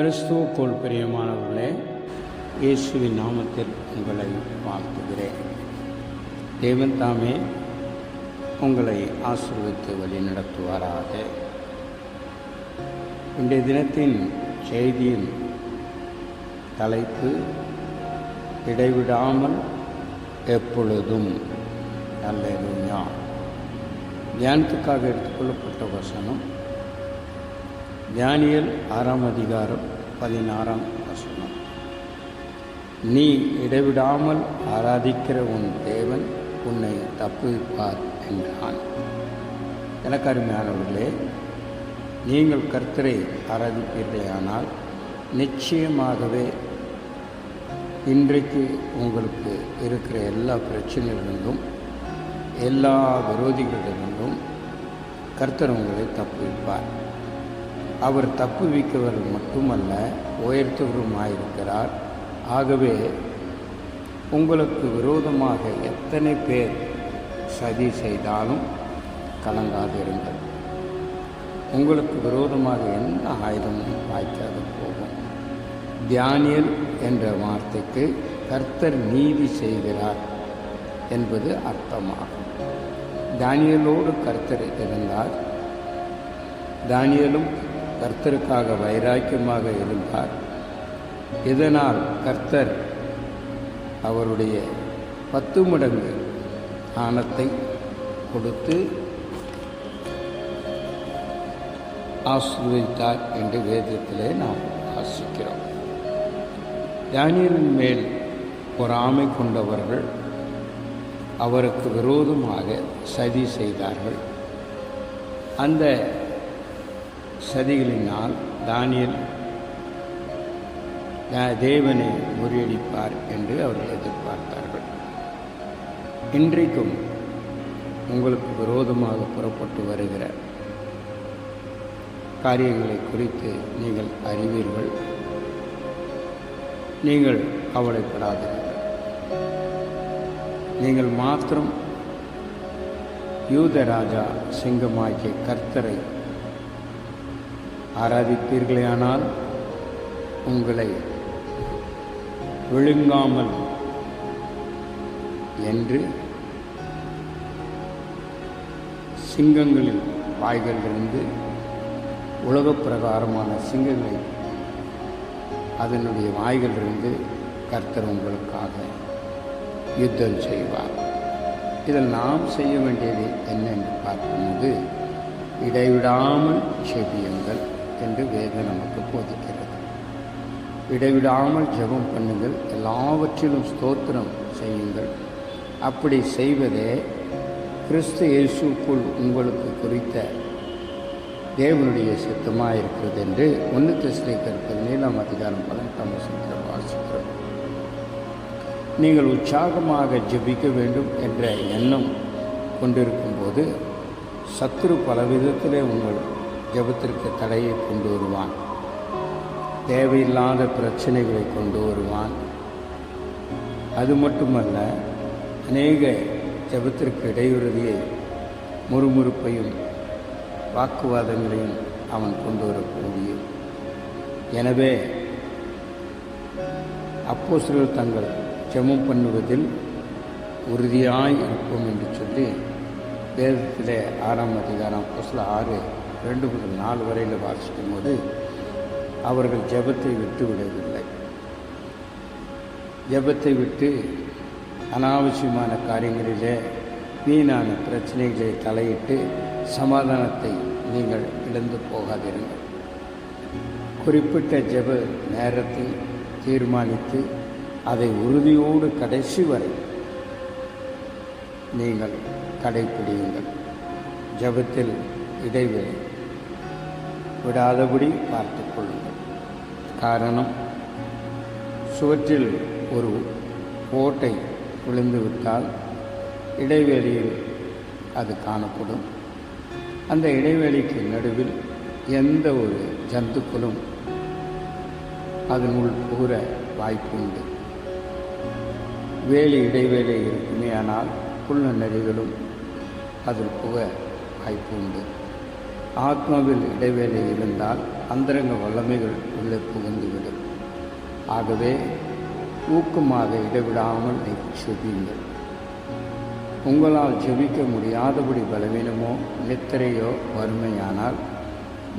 கிறிஸ்துவுக்குள் பிரியமானவர்களே இயேசுவின் நாமத்தில் உங்களை வாழ்த்துகிறேன். தேவன் தாமே உங்களை ஆசிர்வித்து வழி நடத்துவாராக இன்றைய தினத்தின் செய்தியின் தலைப்பு இடைவிடாமல் எப்பொழுதும். அல்லேலூயா. தியானத்துக்காக எடுத்துக்கொள்ளப்பட்ட வசனம் தியானியல் ஆறாம் அதிகாரம் பதினாறாம் வசனம். நீ இடைவிடாமல் ஆராதிக்கிற உன் தேவன் உன்னை தப்புவிப்பார் என்றான். எனக்கு அருமையானவர்களே நீங்கள் கர்த்தரை ஆராதிப்பீர்களேயானால் நிச்சயமாகவே இன்றைக்கு உங்களுக்கு இருக்கிற எல்லா பிரச்சனைகளிலிருந்தும் எல்லா விரோதிகளிடமிருந்தும் கர்த்தர் உங்களை தப்புவிப்பார். அவர் தப்புவிக்கவர் மட்டுமல்ல உயர்த்தவருமாயிருக்கிறார். ஆகவே உங்களுக்கு விரோதமாக எத்தனை பேர் சதி செய்தாலும் கலங்காதிருங்கள் உங்களுக்கு விரோதமாக எந்த ஆயுதமும் வாய்க்காது போகும். தியானியல் என்ற வார்த்தைக்கு கர்த்தர் நீதி செய்கிறார் என்பது அர்த்தமாகும். தானியலோடு கர்த்தர் இருந்தார். தானியலும் கர்த்தருக்காக வைராக்கியமாக இருந்தார். இதனால் கர்த்தர் அவருடைய பத்து மடங்கு ஆணத்தை கொடுத்து ஆசிர்வதித்தார் என்று வேதத்திலே நாம் வாசிக்கிறோம். தானியலின் மேல் பொறாமை கொண்டவர்கள் அவருக்கு விரோதமாக சதி செய்தார்கள். அந்த சதிகளினால் தானியல் தேவனை முறியடிப்பார் என்று அவர்கள் எதிர்பார்த்தார்கள். இன்றைக்கும் உங்களுக்கு விரோதமாக புறப்பட்டு வருகிற காரியங்களை குறித்து நீங்கள் அறிவீர்கள். நீங்கள் கவலைப்படாதீர்கள். நீங்கள் மாத்திரம் யூதராஜா சிங்கமாகிய கர்த்தரை ஆராதிப்பீர்களேயானால் உங்களை விழுங்காமல் என்று சிங்கங்களின் வாய்களிலிருந்து உலகப் பிரகாரமான சிங்கங்களை அதனுடைய வாய்களிலிருந்து கர்த்தர் உங்களுக்காக யுத்தம் செய்வார். இதில் நாம் செய்ய வேண்டியது என்னென்று பார்க்கும்போது இடைவிடாமல் செபியுங்கள். என்று வேதம் நமக்கு போதிக்கிறது. இடைவிடாமல் ஜெபம் பண்ணுங்கள் எல்லாவற்றிலும் ஸ்தோத்திரம் செய்யுங்கள். அப்படி செய்வதே கிறிஸ்து இயேசுக்குள் உங்களுக்கு குறித்த தேவனுடைய சித்தமாக இருக்கிறது என்று ஒன்று திசைக்கிறது பதினேழாம் அதிகாரம் பதினெட்டாம் வசனத்தில் வாசிக்கிறோம். நீங்கள் உற்சாகமாக ஜெபிக்க வேண்டும் என்ற எண்ணம் கொண்டிருக்கும்போது சத்துரு பல விதத்திலே உங்கள் ஜபத்திற்கு தடையை கொண்டு வருவான். தேவையில்லாத பிரச்சனைகளை கொண்டு வருவான். அது மட்டுமல்ல அநேக ஜபத்திற்கு இடையுறுதியை முறுமுறுப்பையும் வாக்குவாதங்களையும் அவன் கொண்டு வரக்கூடிய. எனவே அப்போ தங்கள் ஜெபம் பண்ணுவதில் உறுதியாய் இருப்போம் என்று சொல்லி வேதத்தில் ஆறாம் அதிகாரம் புஸ்ல ஆறு ரெண்டு முதல் நாலு வரையில் வாசிக்கும் போது அவர்கள் ஜெபத்தை விட்டு விடவில்லை. ஜெபத்தை விட்டு அனாவசியமான காரியங்களிலே வீணான பிரச்சனைகளை தலையிட்டு சமாதானத்தை நீங்கள் இழந்து போகாதீர்கள். குறிப்பிட்ட ஜெப நேரத்தை தீர்மானித்து அதை உறுதியோடு கடைசி வரை நீங்கள் கடைபிடியுங்கள் ஜபத்தில் இடைவெளி விடாதபடி பார்த்து கொள்ளுங்கள் காரணம் சுவற்றில் ஒரு ஓட்டை விழுந்துவிட்டால் இடைவெளியில் அது காணப்படும். அந்த இடைவெளிக்கு நடுவில் எந்த ஒரு ஜந்துக்களும் அதனுள் புகிற வாய்ப்பு உண்டு வேலி இடைவேளை இருக்குமே ஆனால் புல்ல நெறிகளும் அதில் புக வாய்ப்பு உண்டு ஆத்மாவில் இடைவேளை இருந்தால் அந்தரங்க வல்லமைகள் உள்ளே புகுந்துவிடும். ஆகவே ஊக்கமாக இடைவிடாமல் செபியுங்கள் உங்களால் ஜெபிக்க முடியாதபடி பலவீனமோ நித்திரையோ வறுமையானால்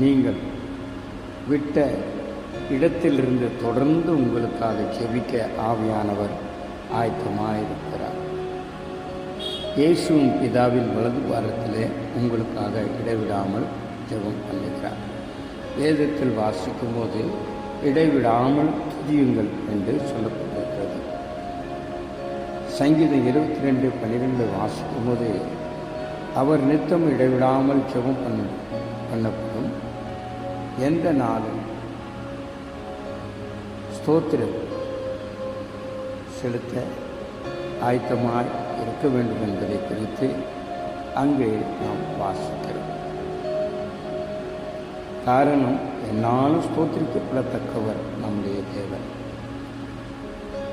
நீங்கள் விட்ட இடத்திலிருந்து தொடர்ந்து உங்களுக்காக ஜெபிக்க ஆவியானவர் ஆயத்தமாயிருக்கிறார் இயேசுவும் பிதாவின் வலது பாரத்திலே உங்களுக்காக இடைவிடாமல் ஜெபம் பண்ணுகிறார். வேதத்தில் வாசிக்கும் போது இடைவிடாமல் துதியுங்கள் என்று சொல்லப்பட்டிருக்கிறது. சங்கீதம் இருபத்தி ரெண்டு பன்னிரெண்டு வாசிக்கும் போது அவர் நித்தம் இடைவிடாமல் ஜெபம் பண்ண பண்ணப்படும். எந்த நாளும் ஸ்தோத்திரம் செலுத்த ஆயத்தமாய் இருக்க வேண்டும் என்பதை குறித்து அங்கே நாம் வாசிக்கிறோம். காரணம் என்னாலும் ஸ்தோத்திரிக்கப்படத்தக்கவர் நம்முடைய தேவன்.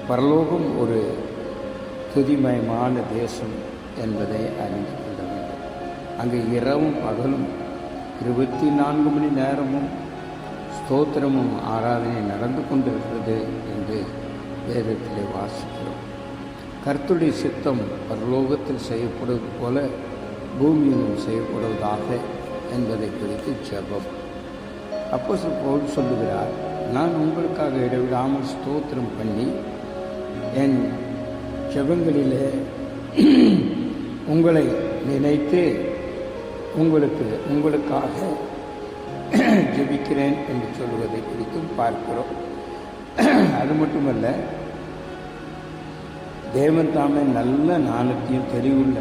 பரலோகம் ஒரு துதிமயமான தேசம் என்பதை அறிந்து கொள்ள வேண்டும். அங்கு இரவும் பகலும் இருபத்தி நான்கு மணி நேரமும் ஸ்தோத்திரமும் ஆராதனை நடந்து கொண்டிருக்கிறது என்று வேதத்திலே வாசிக்கிறோம். கர்த்துடைய சித்தம் பரலோகத்தில் செய்யப்படுவது போல பூமியிலும் செய்யப்படுவதாக என்பதை குறித்து ஜெபம். அப்போ போல் சொல்லுகிறார் நான் உங்களுக்காக இடைவிடாமல் ஸ்தோத்திரம் பண்ணி என் ஜெபங்களிலே உங்களை நினைத்து உங்களுக்கு உங்களுக்காக ஜெபிக்கிறேன் என்று சொல்வதை குறித்தும் பார்க்கிறோம். அது மட்டுமல்ல தேவன் தாமே நல்ல ஞானத்தையும் தெளிவுள்ள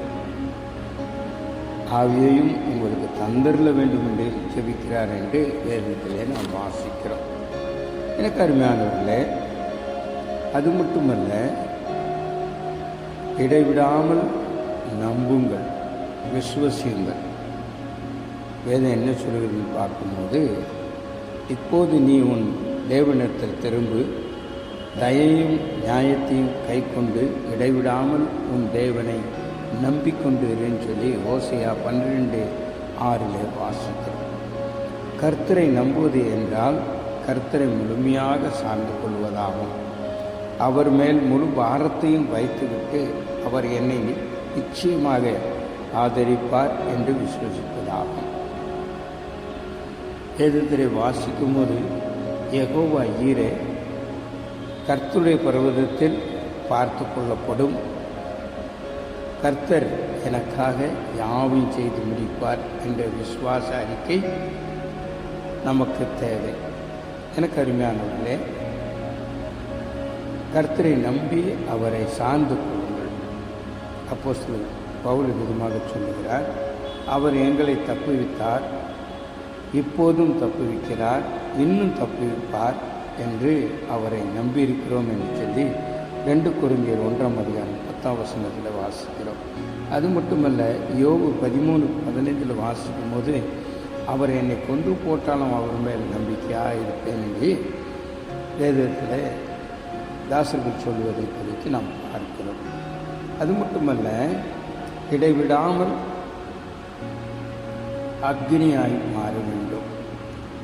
ஆவியையும் உங்களுக்கு தந்தரல வேண்டும் என்று ஜெபிக்கிறார் என்று வேதத்திலே நாம் வாசிக்கிறோம். எனக்கு அருமையானவர்களே அது மட்டுமல்ல இடைவிடாமல் நம்புங்கள் விசுவசியுங்கள். வேதம் என்ன சொல்கிறது பார்க்கும்போது இப்போது நீ உன் தேவனிடத்தில் திரும்பு தயையும் நியாயத்தையும் கை கொண்டு இடைவிடாமல் உன் தேவனை நம்பிக்கொண்டிருன்னு சொல்லி ஓசையா பன்னிரெண்டு ஆறில் வாசிக்கிறோம் கர்த்தரை நம்புவது என்றால் கர்த்தரை முழுமையாக சார்ந்து கொள்வதாகும். அவர் மேல் முழு பாரத்தையும் வைத்துவிட்டு அவர் என்னை நிச்சயமாக ஆதரிப்பார் என்று விசுவசிப்பதாகும். வேதத்திலே வாசிக்கும் போது எகோவா ஈரே கர்த்தருடைய பர்வதத்தில் பார்த்து கொள்ளப்படும். கர்த்தர் எனக்காக யாவும் செய்து முடிப்பார் என்ற விசுவாச அறிக்கை நமக்கு தேவை. எனக்கு அருமையானவர்களே கர்த்தரை நம்பி அவரை சார்ந்து கொள்ளுங்கள். அப்போ சில பவுல் விதமாக சொல்லுகிறார் அவர் எங்களை தப்புவித்தார் இப்போதும் தப்புவிக்கிறார் இன்னும் தப்புவிப்பார் என்று அவரை நம்பியிருக்கிறோம் என்று சொல்லி ரெண்டு குறுங்கியர் ஒன்றாம் அதிகாரம் பத்தாம் வசனத்தில் வாசிக்கிறோம். அது மட்டுமல்ல யோகு பதிமூணு பதினைந்தில் வாசிக்கும் போது அவர் என்னை கொண்டு போட்டாலும் அவர் மேல் நம்பிக்கையாக இருப்பேன் என்று வேதத்தில் தாசர்கள் சொல்வதை குறித்து நாம் பார்க்கிறோம். அது மட்டுமல்ல இடைவிடாமல் அக்னியாய் மாற வேண்டும்.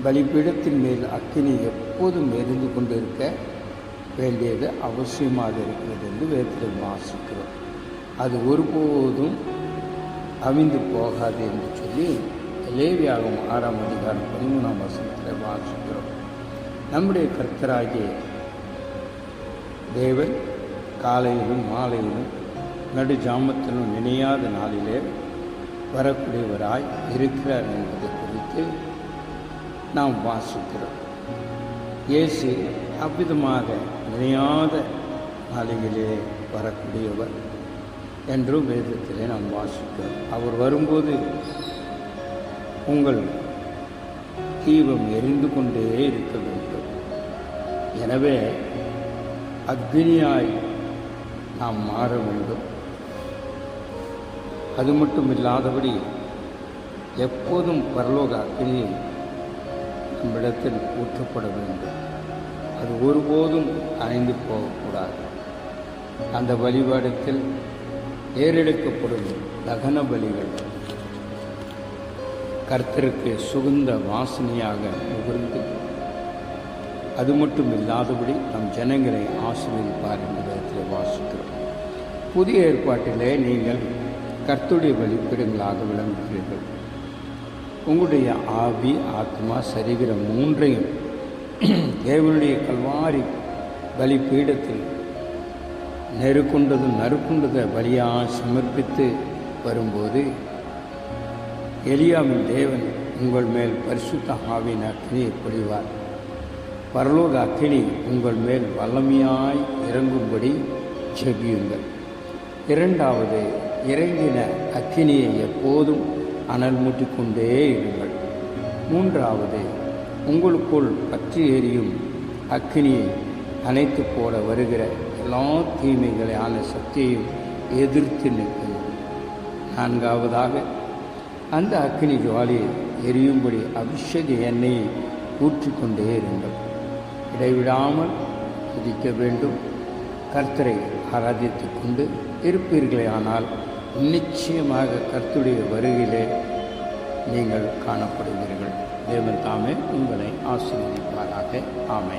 பலிபீடத்தின் மேல் அக்னி எப்போதும் எரிந்து கொண்டிருக்க வேண்டியது அவசியமாக இருக்கிறது என்று வேதத்தில் வாசிக்கிறோம். அது ஒருபோதும் அவிந்து போகாது என்று சொல்லி லேவியாகும் ஆறாம் அதிகாரம் பதிமூணாம் வசனத்தில் வாசிக்கிறோம். நம்முடைய கர்த்தராகிய தேவன் காலையிலும் மாலையிலும் நடு ஜாமத்திலும் நினையாத நாளிலே வரக்கூடியவராய் இருக்கிறார் என்பதை குறித்து நாம் வாசிக்கிறோம். இயேசு அவ்விதமாக நினையாத நாளிலே வரக்கூடியவர் என்றும் வேதத்திலே நாம் வாசிக்கிறோம். அவர் வரும்போது உங்கள் தீபம் எரிந்து கொண்டே இருக்க வேண்டும். எனவே அக்னியாய் நாம் மாற வேண்டும். அது மட்டும் இல்லாதபடி எப்போதும் பரலோக இருக்கும் நம்மிடத்தில் ஊற்றப்பட வேண்டும். அது ஒருபோதும் அணைந்து போகக்கூடாது. அந்த வழிபாடத்தில் ஏறெடுக்கப்படும் தகன பலிகள் கர்த்தருக்கு சுகுந்த வாசனையாக முகர்ந்து அது மட்டும் இல்லாதபடி நம் ஜனங்களை ஆசீர்வதிப்பார் என்ற விதத்தில் வாசிக்கிறோம். புதிய ஏற்பாட்டிலே நீங்கள் கர்த்துடைய வழிபீடங்களாக விளங்குகிறீர்கள். உங்களுடைய ஆவி ஆத்மா சரீரம் மூன்றையும் தேவனுடைய கல்வாரி பலிபீடத்தில் நெருக்குண்டதும் நறுக்குண்டதை பலியாக சமர்ப்பித்து வரும்போது எலியாவின் தேவன் உங்கள் மேல் பரிசுத்த ஆவின் அக்னியை பொழிவார். பரலோக அக்கினி உங்கள் மேல் வல்லமையாய் இறங்கும்படி ஜெபியுங்கள். இரண்டாவது இறங்கின அக்கினியை எப்போதும் அனல் மூட்டிக்கொண்டே இருங்கள். மூன்றாவது உங்களுக்குள் பற்றி எரியும் அக்னியை அனைத்து போட வருகிற எல்லா தீமைகளான சக்தியையும் எதிர்த்து நிற்கும். நான்காவதாக அந்த அக்னி ஜுவாலியை எரியும்படி அபிஷேக எண்ணெயை ஊற்றிக்கொண்டே இருங்கள். இடைவிடாமல் குதிக்க வேண்டும். கர்த்தரை ஆராதித்து கொண்டு இருப்பீர்களே ஆனால் நிச்சயமாக கர்த்துடைய வருகையிலே நீங்கள் காணப்படுவீர்கள். தேவன் தாமே உங்களை ஆசீர்வதிப்பாராக. ஆமை